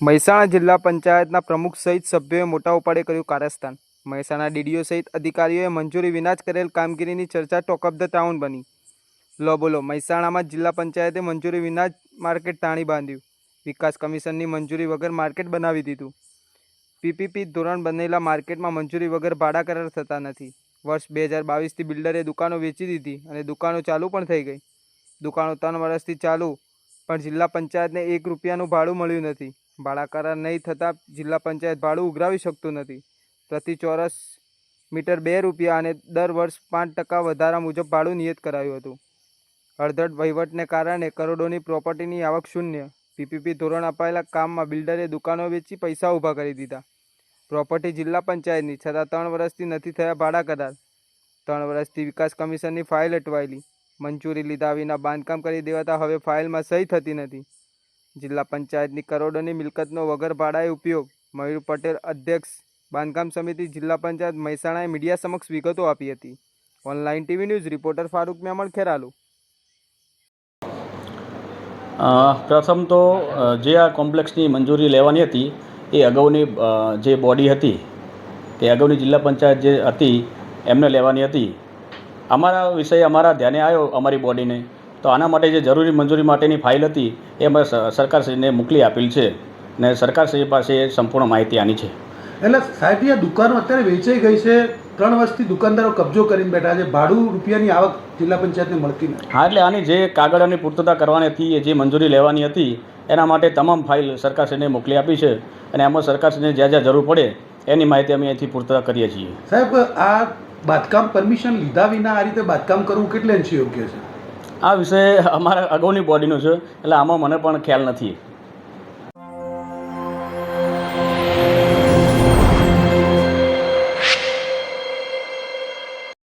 મહેસાણા જિલ્લા પંચાયતના પ્રમુખ સહિત સભ્યોએ મોટા ઉપાડે કર્યું કારસ્તાન મહેસાણા ડીડીઓ સહિત અધિકારીઓએ મંજૂરી વિના જ કરેલ કામગીરીની ચર્ચા ટોક ઓફ ધ ટાઉન બની. લો બોલો, મહેસાણામાં જિલ્લા પંચાયતે મંજૂરી વિના જ માર્કેટ તાણી બાંધ્યું. વિકાસ કમિશનની મંજૂરી વગર માર્કેટ બનાવી દીધું. પીપીપી ધોરણ બનેલા માર્કેટમાં મંજૂરી વગર ભાડા કરાર થતા નથી. વર્ષ બે હજાર બાવીસથી બિલ્ડરે દુકાનો વેચી દીધી અને દુકાનો ચાલુ પણ થઈ ગઈ. દુકાનો ત્રણ વર્ષથી ચાલુ, પણ જિલ્લા પંચાયતને એક રૂપિયાનું ભાડું મળ્યું નથી. ભાડા કરાર નહીં થતાં જિલ્લા પંચાયત ભાડું ઉઘરાવી શકતું નથી. પ્રતિ ચોરસ મીટર બે રૂપિયા અને દર વર્ષ પાંચ ટકા વધારા મુજબ ભાડું નિયત કરાયું હતું. અડધડ વહીવટને કારણે કરોડોની પ્રોપર્ટીની આવક શૂન્ય. પીપીપી ધોરણ અપાયેલા કામમાં બિલ્ડરે દુકાનો વેચી પૈસા ઊભા કરી દીધા. પ્રોપર્ટી જિલ્લા પંચાયતની, છતાં ત્રણ વર્ષથી નથી થયા ભાડા કરાર ત્રણ વર્ષથી વિકાસ કમિશનની ફાઇલ અટવાયેલી. મંજૂરી લીધા વિના બાંધકામ કરી દેવાતા હવે ફાઇલમાં સહી થતી નથી. જિલ્લા પંચાયતની કરોડોની મિલકતનો વગર ભાડાએ ઉપયોગ. મયુર પટેલ અધ્યક્ષ. બાંધકામ સમિતિ જિલ્લા પંચાયત મહેસાણાએ મીડિયા સમક્ષ વિગતો આપી હતી. Online TV news reporter Farooq Memon, Kheralu. પ્રથમ તો જે આ કોમ્પ્લેક્સની મંજૂરી લેવાની હતી, એ અગાઉની જે બોડી હતી, તે અગાઉની જિલ્લા પંચાયત જે હતી, એમને લેવાની હતી. અમારા વિષય, અમારા ધ્યાને આવ્યો અમારી બોડીને. તો આના માટે જે જરૂરી મંજૂરી માટેની ફાઇલ હતી એ અમે સરકારશ્રીને મોકલી આપેલ છે ને સરકારશ્રી પાસે સંપૂર્ણ માહિતી આની છે. એટલે સાહેબ આ દુકાનો અત્યારે વેચાઈ ગઈ છે. ત્રણ વર્ષથી દુકાનદારો કબજો કરીને બેઠા છે. ભાડું રૂપિયાની આવક જિલ્લા પંચાયતને મળતી નથી. હા એટલે આની જે કાગળોની પૂર્તતા કરવાની હતી એ જે મંજૂરી લેવાની હતી એના માટે તમામ ફાઇલ સરકારશ્રીને મોકલી આપી છે અને એમાં સરકારશ્રીને જ્યાં જ્યાં જરૂર પડે એની માહિતી અમે અહીંથી પૂર્તતા કરીએ છીએ. સાહેબ આ બાંધકામ પરમિશન લીધા વિના આ રીતે બાંધકામ કરવું કેટલે અંશે યોગ્ય છે? આ વિષય અમારા અગાઉની બોડીનો છે એટલે આમાં મને પણ ખ્યાલ નથી.